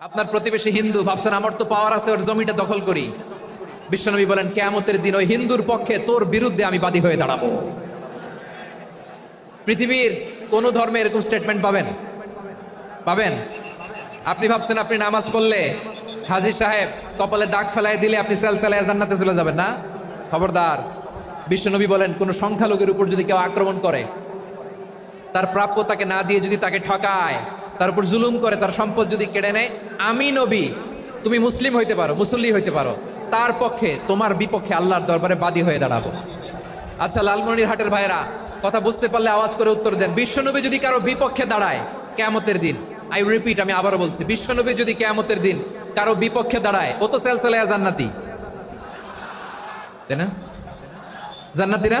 আপনার প্রতিবেশী হিন্দু ভাবছেন, আমার তো পাওয়ার আছে, ওর জমিটা দখল করি। বিশ্বনবী বলেন, কেয়ামতের দিন ওই হিন্দুর পক্ষে তোর বিরুদ্ধে আমি বাদী হয়ে দাঁড়াবো। পৃথিবীর কোন ধর্মে এরকম স্টেটমেন্ট পাবেন? পাবেন? আপনি ভাবছেন আপনি নামাজ পড়লে হাজি সাহেব কপালে দাগ ফেলাই দিলে আপনি সেল সেলায় জান্নাতে চলে যাবেন না? খবরদার, বিশ্বনবী বলেন, কোন সংখ্যালঘুর উপর যদি কেউ আক্রমণ করে, তার প্রাপ্য তাকে না দিয়ে যদি তাকে ঠকায় তার উপর জুলুম করে, তার সম্পদ যদি কেড়ে নেয়, আমি নবী, তুমি মুসলিম হইতে পারো, মুসল্লি হইতে পারো। তার পক্ষে, তোমার বিপক্ষে আল্লাহর দরবারে বাদী হয়ে দাঁড়াবো। আচ্ছা লালমনির হাটের ভাইরা কথা বুঝতে পারলে আওয়াজ করে উত্তর দেন। বিশ্বনবী যদি কারও বিপক্ষে দাঁড়ায়, কেয়ামতের দিন আই রিপিট আমি আবারও বলছি, বিশ্বনবী যদি কেয়ামতের দিন কারও বিপক্ষে দাঁড়ায়, ও তো সেলসেলায়া জান্নাতি। তাই না? জান্নাতি না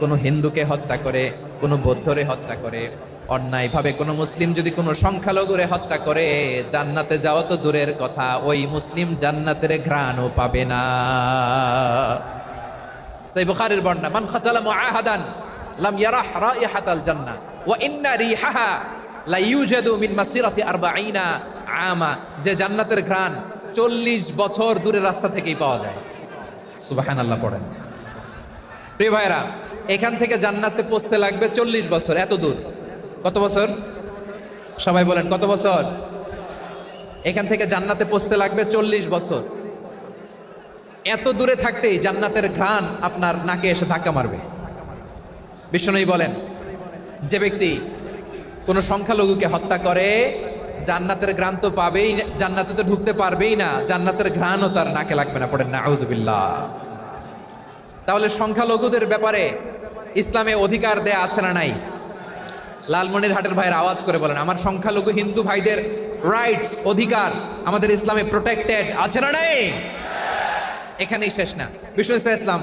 কোনো হিন্দুকে হত্যা করে, কোনো বৌদ্ধরে হত্যা করে, অন্যায়ভাবে কোনো মুসলিম যদি কোনো সংখ্যালঘুরে হত্যা করে, জান্নাতে যাওয়া তো দূরের কথা, ওই মুসলিম জান্নাতের ঘ্রাণও পাবে না। সেই বুখারীর বর্ণনা, মান খাতালা মুআহাদান, লাম ইয়ারাহ রাইহাতাল জান্নাহ, ওয়া ইন্না রিহাহা লা ইউজাদু মিন মাসিরাতি 40 আমা যে জান্নাতের ঘ্রাণ 40 বছর দূরের রাস্তা থেকেই পাওয়া যায়। সুবহানাল্লাহ পড়েন। প্রিয় ভাইরা এখান থেকে জান্নাতে পৌঁছতে লাগবে 40 বছর, এত দূর। কত বছর? সবাই বলেন, কত বছর? এখান থেকে জান্নাতে পৌঁছতে লাগবে 40 বছর। এত দূরে থাকতেই জান্নাতের ঘ্রাণ আপনার নাকে এসে ধাক্কা মারবে। বিষ্ণুই বলেন, যে ব্যক্তি কোনো সংখ্যালঘুকে হত্যা করে, জান্নাতের ঘ্রাণ তো পাবেই, জান্নাতে তো ঢুকতে পারবেই না, জান্নাতের ঘ্রাণও তার নাকে লাগবে না, পড়েন না আউদুবিল্লাহ তাহলে সংখ্যালঘুদের ব্যাপারে ইসলামে অধিকার দেয়া আছে না নাই? লালমনির হাটের ভাইয়ের আওয়াজ করে বলেন, আমার সংখ্যালঘু হিন্দু ভাইদের রাইটস অধিকার আমাদের ইসলামে প্রোটেক্টেড আছে না নাই? এখানেই শেষ না। বিষ্ণু ইসলাম,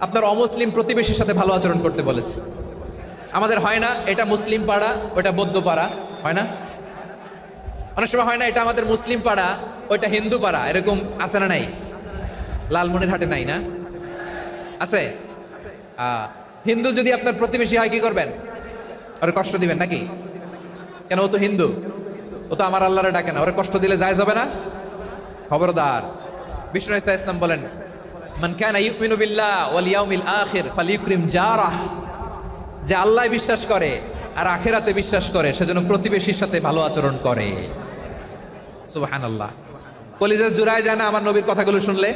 আপনার অমুসলিম প্রতিবেশীর সাথে ভালো আচরণ করতে বলেছে। আমাদের হয় না, এটা মুসলিম পাড়া, ওটা বৌদ্ধ পাড়া, হয় না? অনেক সময় হয় না, এটা আমাদের মুসলিম পাড়া, ওইটা হিন্দু পাড়া, এরকম আছে না নাই? লালমনির হাটে নাই না? আছে? হিন্দু যদি আপনার প্রতিবেশী হয়, কি করবেন? ওরে কষ্ট দিবেন নাকি? কেন, ও তো হিন্দু। ও তো আমার আল্লাহরে ডাকে না। ওরে কষ্ট দিলে যায় যাবে না? খবরদার। বিষ্ণু ইসা ইসলাম বলেন, মান কানা ইউমিনু বিল্লাহ ওয়াল ইয়াউমিল আখির ফালিউকরিম জারাহ। যে আল্লাহ বিশ্বাস করে আর আখেরাতে বিশ্বাস করে সেজন্য প্রতিবেশীর সাথে ভালো আচরণ করে। সুবহানাল্লাহ। কলিজা জুড়ায় যায় না আমার নবীর কথাগুলো শুনলে?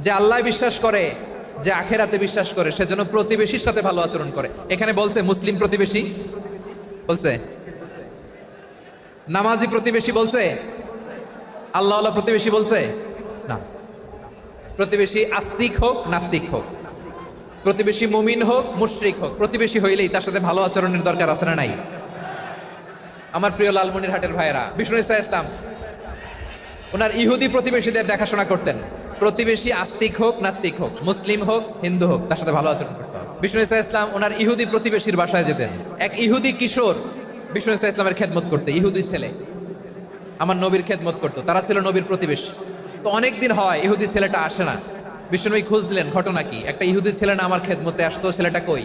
যে আল্লাহ বিশ্বাস করে যে আখেরাতে বিশ্বাস করে সেজন্য প্রতিবেশীর সাথে ভালো আচরণ করে। এখানে বলছে, মুসলিম প্রতিবেশী? বলছে। নামাজি প্রতিবেশী বলছে? আল্লাহ প্রতিবেশী বলছে? না। প্রতিবেশী আস্তিক হোক, নাস্তিক হোক। প্রতিবেশী মুমিন হোক, মুশরিক হোক। প্রতিবেশী হইলেই তার সাথে ভালো আচরণের দরকার আছে না নাই? আমার প্রিয় লালমনির হাটের ভাইয়েরা, বিষ্ণু ইসা ইসলাম, ওনার ইহুদি প্রতিবেশীদের দেখাশোনা করতেন। প্রতিবেশী আস্তিক হোক, নাস্তিক হোক, মুসলিম হোক, হিন্দু হোক, তার সাথে ভালো আচরণ করতে হবে। বিষ্ণু ইসা ইসলাম ওনার ইহুদি প্রতিবেশীর বাসায় যেতেন। এক ইহুদি কিশোর বিষ্ণু ইসা ইসলামের খেদমত করতে, ইহুদি ছেলে। আমার নবীর খেদমত করতো, তারা ছিল নবীর প্রতিবেশী। তো অনেক দিন হয়, ইহুদি ছেলেটা আসে না। বিষ্ণুনবী খোঁজ দিলেন, ঘটনা কি? একটা ইহুদি ছেলে না আমার খেদমতে আসতো, ছেলেটা কই?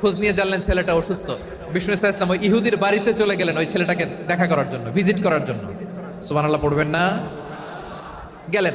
খোঁজ নিয়ে জানলেন ছেলেটা অসুস্থ। বিষ্ণু ইসা ইসলাম ওই ইহুদির বাড়িতে চলে গেলেন ওই ছেলেটাকে দেখা করার জন্য, ভিজিট করার জন্য। সুবান আল্লাহ পড়বেন না। গেলেন।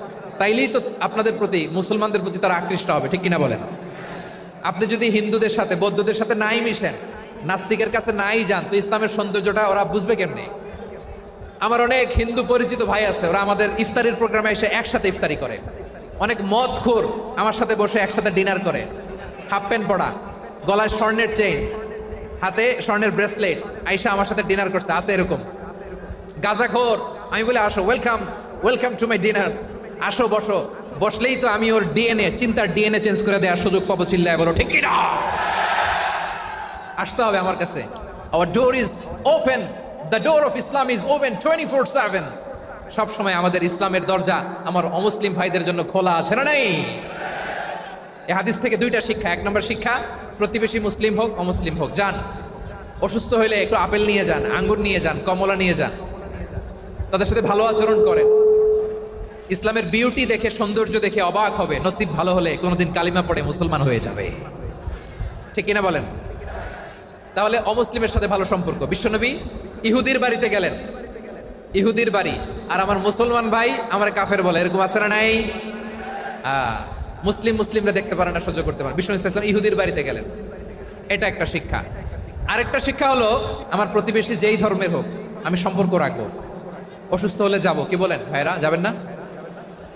তাইলেই তো আপনাদের প্রতি, মুসলমানদের প্রতি তারা আকৃষ্ট হবে, ঠিক কিনা বলেন? আপনি যদি হিন্দুদের সাথে, বৌদ্ধদের সাথে নাই মিশেন, নাস্তিকের কাছে নাই যান, তো ইসলামের সৌন্দর্যটা ওরা বুঝবে কেমনে? আমার অনেক হিন্দু পরিচিত ভাই আছে, ওরা আমাদের ইফতারির প্রোগ্রামে এসে একসাথে ইফতারি করে। অনেক মদ খোর আমার সাথে বসে একসাথে ডিনার করে। হাফ প্যান্ট পরা, গলায় স্বর্ণের চেইন, হাতে স্বর্ণের ব্রেসলেট, আইসা আমার সাথে ডিনার করছে, আছে এরকম। গাজাখোর, আমি বলে, আসো welcome welcome to my dinner আসো, বসো। বসলেই তো আমি ওর ডিএনএ চিন্তার ডিএনএ চেঞ্জ করে দেওয়ার সুযোগ পাবো, চিল্লায় বলো, ঠিক কিনা? আসতে হবে আমার কাছে। Our door is open the door of Islam is open twenty four seven সবসময় আমাদের ইসলামের দরজা আমার অমুসলিম ভাইদের জন্য খোলা আছে না নেই? এ হাদিস থেকে দুইটা শিক্ষা। এক নম্বর শিক্ষা, প্রতিবেশী মুসলিম হোক, অমুসলিম হোক, যান। অসুস্থ হইলে একটু আপেল নিয়ে যান, আঙ্গুর নিয়ে যান, কমলা নিয়ে যান। তাদের সাথে ভালো আচরণ করেন। ইসলামের বিউটি দেখে, সৌন্দর্য দেখে অবাক হবে। নসিব ভালো হলে কোনোদিন কালিমা পড়ে মুসলমান হয়ে যাবে। ঠিক কিনা বলেন? তাহলে অমুসলিমের সাথে ভালো সম্পর্ক। বিশ্বনবী ইহুদির বাড়িতে গেলেন। ইহুদির বাড়ি। আর আমার মুসলমান ভাই আমার কাফের বলে, এরকম আছে না নাই? মুসলিম মুসলিমরা দেখতে পারে না, সহ্য করতে পারে বিষ্ণু ইসলাম ইহুদির বাড়িতে গেলেন। এটা একটা শিক্ষা। আরেকটা শিক্ষা হলো, আমার প্রতিবেশী যেই ধর্মের হোক, আমি সম্পর্ক রাখব। অসুস্থ হলে যাব। কি বলেন ভাইরা যাবেন না?